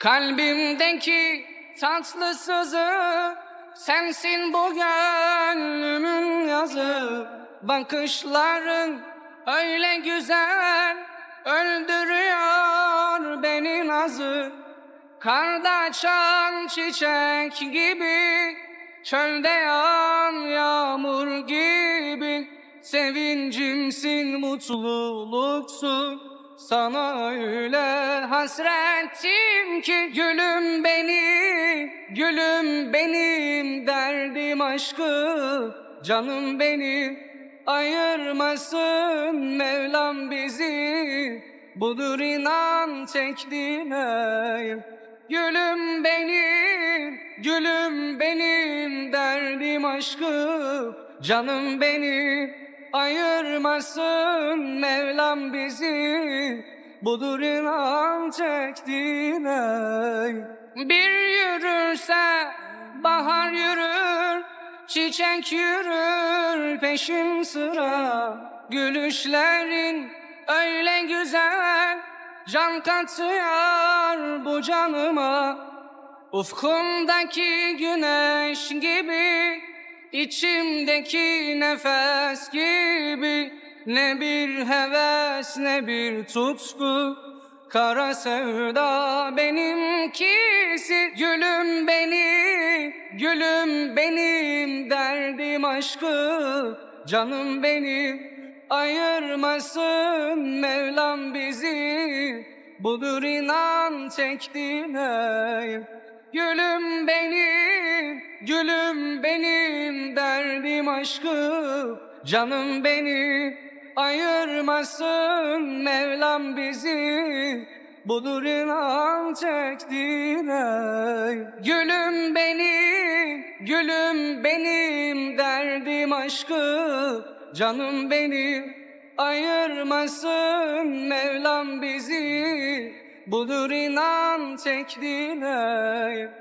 Kalbimdeki tatlı sızı Sensin bu gönlümün yazı. Bakışların öyle güzel Öldürüyor beni nazı. Karda açan çiçek gibi Çölde yağan yağmur gibi. Sevincimsin mutluluksun Sana öyle hasrettim ki Gülüm beni, gülüm benim Derdim aşkı, canım benim Ayırmasın Mevlam bizi. Budur inan tek dileğim Gülüm benim, gülüm benim Derdim aşkım, canım benim Ayırmasın. Mevlam bizi Budur inan dileğim Bir yürürse bahar yürür Çiçek yürür peşin sıra. Gülüşlerin öyle güzel Can katıyor bu canıma. Ufkumdaki güneş gibi içimdeki nefes gibi Ne bir heves ne bir tutku. Kara sevda benimkisi Gülüm beni, gülüm benim Derdim aşkı, canım benim Ayırmasın Mevlam bizi. Budur inan tek dileğim Gülüm benim, gülüm benim Derdim aşkım, canım benim Ayırmasın. Mevlam bizi Budur inan dileğim Gülüm benim, gülüm benim Derdim aşkım, canım benim Ayırmasın. Mevlam bizi Budur inan dileğim